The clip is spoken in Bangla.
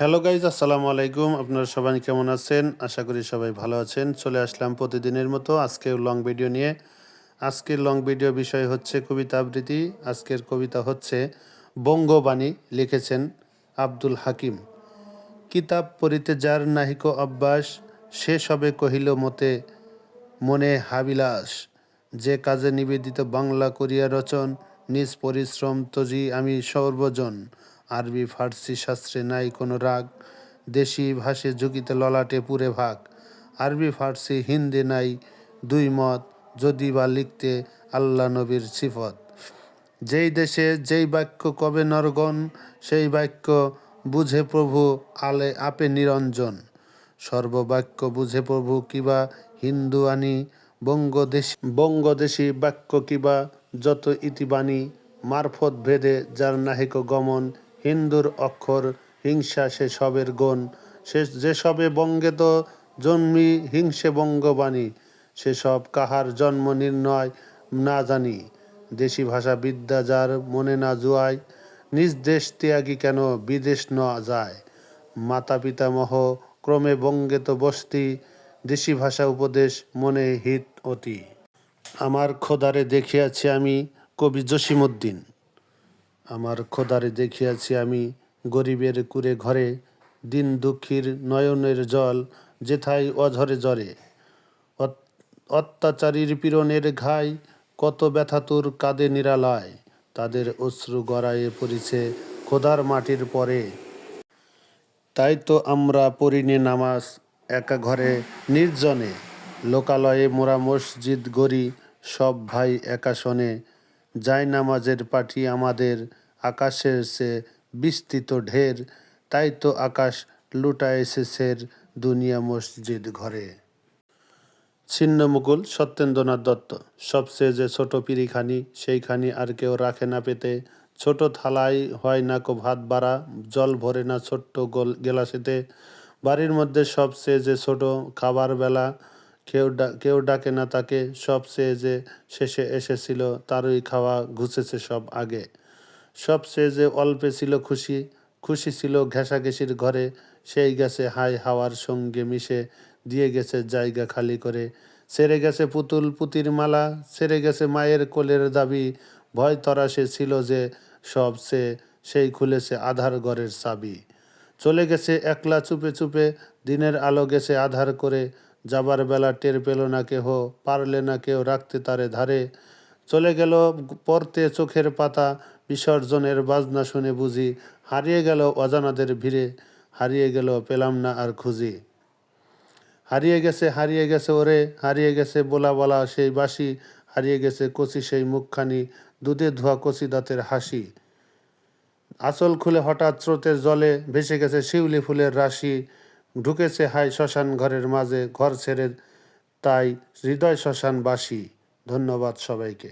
হ্যালো গাইজ আসসালামু আলাইকুম। আপনারা সবাই কেমন আছেন? আশা করি সবাই ভালো আছেন। চলে আসলাম প্রতিদিনের মতো আজকে লং ভিডিও নিয়ে। আজকের লং ভিডিও বিষয় হচ্ছে কবিতা আবৃত্তি। আজকের কবিতা হচ্ছে বঙ্গবাণী লিখেছেন আব্দুল হাকিম। কিতাব পড়িতে যার নাহিক অভ্যাস, সে সবে কহিল মতে মনে হাবিলাস। যে কাজে নিবেদিত বাংলা করিয়া রচন, নিজ পরিশ্রম তজি আমি সর্বজন। আরবি, ফার্সি শাস্ত্রে নাই কোনো রাগ, দেশি ভাষে ঝুঁকিতে ললাটে পুরে ভাগ। আরবি, ফার্সি, হিন্দি নাই দুই মত, যদি বা লিখতে আল্লাহ নবীর সিফত। যেই দেশে যেই বাক্য কবে নরগণ, সেই বাক্য বুঝে প্রভু আলে আপে নিরঞ্জন। সর্ববাক্য বুঝে প্রভু কিবা হিন্দু আনি, বঙ্গদেশ বঙ্গদেশী বাক্য কিবা যত ইতিবাণী মারফত ভেদে যার নাহিক গমন হিন্দুর অক্ষর, হিংসা সে সবের গণ। সে যেসবে বঙ্গে তো জন্মি হিংসে বঙ্গবাণী সেসব কাহার জন্ম নির্ণয় না জানি। দেশি ভাষা বিদ্যা যার মনে না জুয়ায়, নিজ দেশ ত্যাগী কেন বিদেশ ন যায়? মাতা পিতামহ ক্রমে বঙ্গে তো বস্তি, দেশি ভাষা উপদেশ মনে হিত অতি। আমার খোদারে দেখিয়াছি আমি কবি জসিমুদ্দিন আমার খোদারে দেখিয়াছি আমি গরিবের কুরে ঘরে, দিন দুঃখীর নয়নের জল যেথায় অঝরে জরে অত- অত্যাচারীর পীড়নের ঘাই কত ব্যথাতুর কাঁদে নিরালয়, তাদের অশ্রু গড়াইয়ে পড়িছে খোদার মাটির পরে। তাই তো আমরা পড়িনে নামাজ একা ঘরে নির্জনে, লোকালয়ে মোরা মসজিদ গড়ি সব ভাই একা শোনে। নামাজের পাঠি আমাদের আকাশের সে বিস্তৃত ঢের, তাই তো আকাশ লুটা এসেছের দুনিয়া মসজিদ ঘরে। ছিন্নমুকুল সত্যেন্দ্রনাথ দত্ত সবচেয়ে যে ছোট পিরিখানি সেইখানি আর কেউ রাখে না পেতে। ছোট থালায় হয় না কো ভাত বাড়া, জল ভরে না ছোট্ট গোল গেলাসেতে। বাড়ির মধ্যে সবচেয়ে যে ছোট খাবার বেলা কেউ কেউ ডাকে না, তাকে সব সবচেয়ে যে শেষে এসেছিল, তারই খাওয়া ঘুষেছে সব আগে। সব সবচেয়ে যে অল্পে ছিল খুশি খুশি ছিল ঘেঁষাঘেঁষির ঘরে, সেই গেছে হাই হাওয়ার সঙ্গে মিশে, দিয়ে গেছে জায়গা খালি করে। সেরে গেছে পুতুল পুতির মালা, সেরে গেছে মায়ের কোলের দাবি, ভয় তরাসে ছিল যে সব সে, সেই খুলেছে আধার ঘরের চাবি। চলে গেছে একলা চুপে চুপে, দিনের আলো গেছে আধার করে যাবার বেলা টের পেল না কেহ, পারলে না কেউ রাখতে তারে ধারে। চলে গেল পড়তে চোখের পাতা, বিসর্জনের বাজনা শুনে বুঝি হারিয়ে গেল অজানাদের ভিড়ে। হারিয়ে গেল পেলাম না আর খুঁজি। হারিয়ে গেছে হারিয়ে গেছে ওরে, হারিয়ে গেছে বলা বলা সেই বাসি হারিয়ে গেছে কচি সেই মুখখানি, দুধে ধোয়া কচি দাঁতের হাসি। আঁচল খুলে হঠাৎ স্রোতের জলে ভেসে গেছে শিউলি ফুলের রাশি। ঢুকেছে হাই শ্মশান ঘরের মাঝে ঘর ছেড়ে তাই হৃদয় শ্মশানবাসী। ধন্যবাদ সবাইকে।